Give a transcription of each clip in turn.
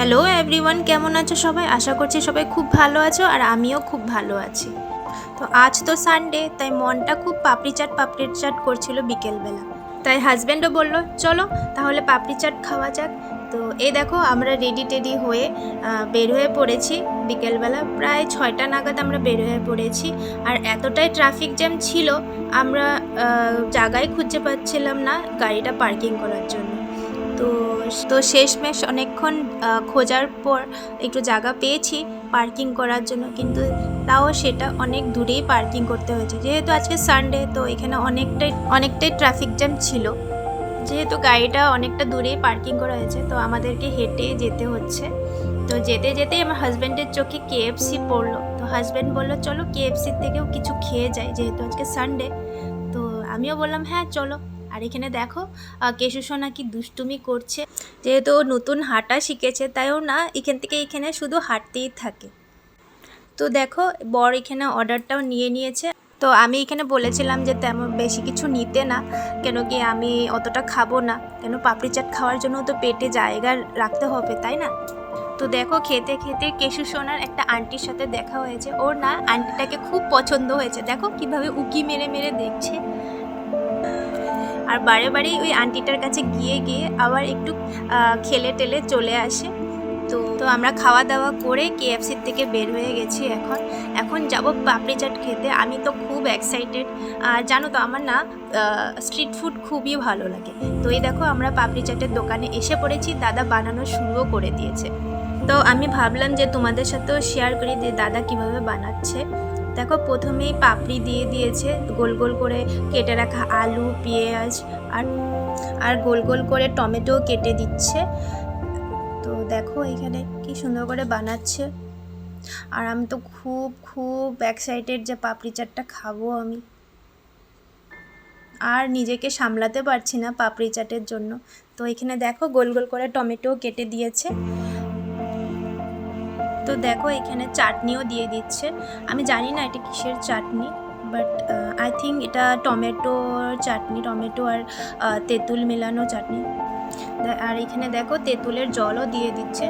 Hello everyone কেমন আছো সবাই? আশা করছি সবাই খুব ভালো আছো আর আমিও খুব ভালো আছি। তো আজ তো সানডে তাই মনটা খুব পাপড়ি চাট পাপড়ি চাট করছিল বিকেলবেলা। তাই হাজব্যান্ডও বলল, চলো, তাহলে পাপড়ি চাট খাওয়া যাক। তো এই দেখো, আমরা রেডি টেডি হয়ে বের হয়ে পড়েছি। বিকেলবেলা প্রায় ছয়টা নাগাদ আমরা বের হয়ে পড়েছি। আর এতটাই ট্রাফিক জ্যাম ছিল, আমরা জায়গায় খুঁজে পাচ্ছিলাম না গাড়িটা পার্কিং করার জন্য। তো তো শেষমেশ অনেকক্ষণ খোঁজার পর একটু জায়গা পেয়েছি পার্কিং করার জন্য। কিন্তু তাও সেটা অনেক দূরেই পার্কিং করতে হয়েছে। যেহেতু আজকে সানডে তো এখানে অনেকটাই অনেকটাই ট্রাফিক জ্যাম ছিল। যেহেতু গাড়িটা অনেকটা দূরেই পার্কিং করা হয়েছে, তো আমাদেরকে হেঁটে যেতে হচ্ছে। তো যেতে যেতে আমার হাজব্যান্ডের চোখে কেএফসি পড়ল। তো হাজব্যান্ড বলল, চলো কেএফসির থেকেও কিছু খেয়ে যাই, যেহেতু আজকে সানডে তো আমিও বললাম হ্যাঁ চলো। আর এখানে দেখো কেশু সোনা কি দুষ্টুমি করছে। যেহেতু ও নতুন হাঁটা শিখেছে তাইও না, এখান থেকে এখানে শুধু হাঁটতেই থাকে। তো দেখো, বর এখানে অর্ডারটাও নিয়ে নিয়েছে। তো আমি এখানে বলেছিলাম যে তেমন বেশি কিছু নিতে না, কেন কি আমি অতটা খাব না। কেন পাপড়ি চাট খাওয়ার জন্য তো পেটে জায়গা রাখতে হবে, তাই না? তো দেখো, খেতে খেতে কেশু সোনার একটা আন্টির সাথে দেখা হয়েছে। ওর না আন্টিটাকে খুব পছন্দ হয়েছে। দেখো কীভাবে উকি মেরে মেরে দেখছে। আর বারে বারেই ওই আন্টিটার কাছে গিয়ে গিয়ে আবার একটু খেলে টেলে চলে আসে। তো তো আমরা খাওয়া দাওয়া করে কেএফসির থেকে বের হয়ে গেছি এখন। এখন যাব পাপড়ি চাট খেতে। আমি তো খুব এক্সাইটেড আর জানো তো আমার না স্ট্রিট ফুড খুবই ভালো লাগে। তো এই দেখো আমরা পাপড়ি চাটের দোকানে এসে পড়েছি। দাদা বানানো শুরুও করে দিয়েছে। তো আমি ভাবলাম যে তোমাদের সাথেও শেয়ার করি যে দাদা কীভাবে বানাচ্ছে। দেখো প্রথমেই পাপড়ি দিয়ে দিয়েছে, গোল গোল করে কেটে রাখা আলু, পেঁয়াজ আর আর গোল গোল করে টমেটো কেটে দিচ্ছে। তো দেখো এখানে কি সুন্দর করে বানাচ্ছে। আর আমি তো খুব খুব এক্সাইটেড যে পাপড়ি চাটটা খাব আমি। আর নিজেকে সামলাতে পারছি না পাপড়ি চাটের জন্য। তো এখানে দেখো গোল গোল করে টমেটো কেটে দিয়েছে। তো দেখো এখানে চাটনিও দিয়ে দিচ্ছে। আমি জানি না এটা কিসের চাটনি বাট আই থিঙ্ক এটা টমেটোর চাটনি, টমেটো আর তেঁতুল মেলানো চাটনি। আর এখানে দেখো তেঁতুলের জলও দিয়ে দিচ্ছে।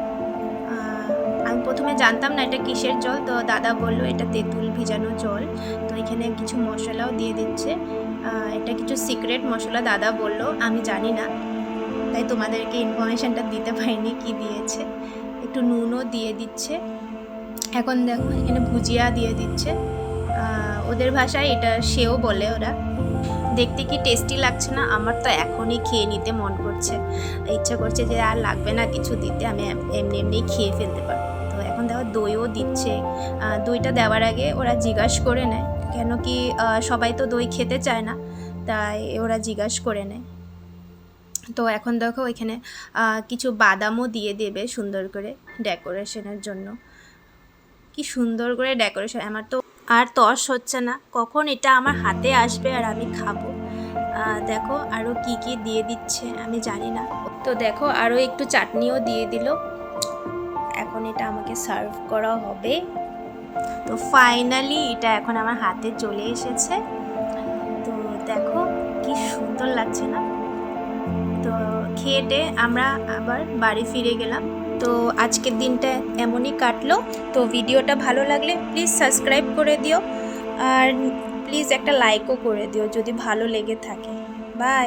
আমি প্রথমে জানতাম না এটা কিসের জল, তো দাদা বলল এটা তেঁতুল ভিজানো জল। তো এখানে কিছু মশলাও দিয়ে দিচ্ছে। এটা কিছু সিক্রেট মশলা দাদা বলল, আমি জানি না। তাই তোমাদেরকে ইনফরমেশনটা দিতে পারিনি কি দিয়েছে। একটু নুনও দিয়ে দিচ্ছে। এখন দেখো, এখানে ভুজিয়া দিয়ে দিচ্ছে। ওদের ভাষায় এটা সেও বলে ওরা। দেখতে কি টেস্টি লাগছে না? আমার তো এখনই খেয়ে নিতে মন করছে। ইচ্ছা করছে যে আর লাগবে না কিছু দিতে, আমি এমনি এমনি খেয়ে ফেলতে পারব। তো এখন দেখো দইও দিচ্ছে। দইটা দেওয়ার আগে ওরা জিজ্ঞাসা করে নেয়। কেন কি সবাই তো দই খেতে চায় না, তাই ওরা জিজ্ঞাসা করে নেয়। তো এখন দেখো এখানে কিছু বাদামও দিয়ে দেবে সুন্দর করে ডেকোরেশনের জন্য। কি সুন্দর করে ডেকোরেশন, আমার তো আর তস হচ্ছে না, কখন এটা আমার হাতে আসবে আর আমি খাব? দেখো আরও কি কি দিয়ে দিচ্ছে, আমি জানি না। তো দেখো আরও একটু চাটনিও দিয়ে দিল। এখন এটা আমাকে সার্ভ করা হবে। তো ফাইনালি এটা এখন আমার হাতে চলে এসেছে। তো দেখো কি সুন্দর লাগছে না? খেয়ে আমরা আবার বাড়ি ফিরে গেলাম। তো আজকের দিনটা এমনই কাটলো। তো ভিডিওটা ভালো লাগলে প্লিজ সাবস্ক্রাইব করে দিও। আর প্লিজ একটা লাইকও করে দিও যদি ভালো লেগে থাকে। বাই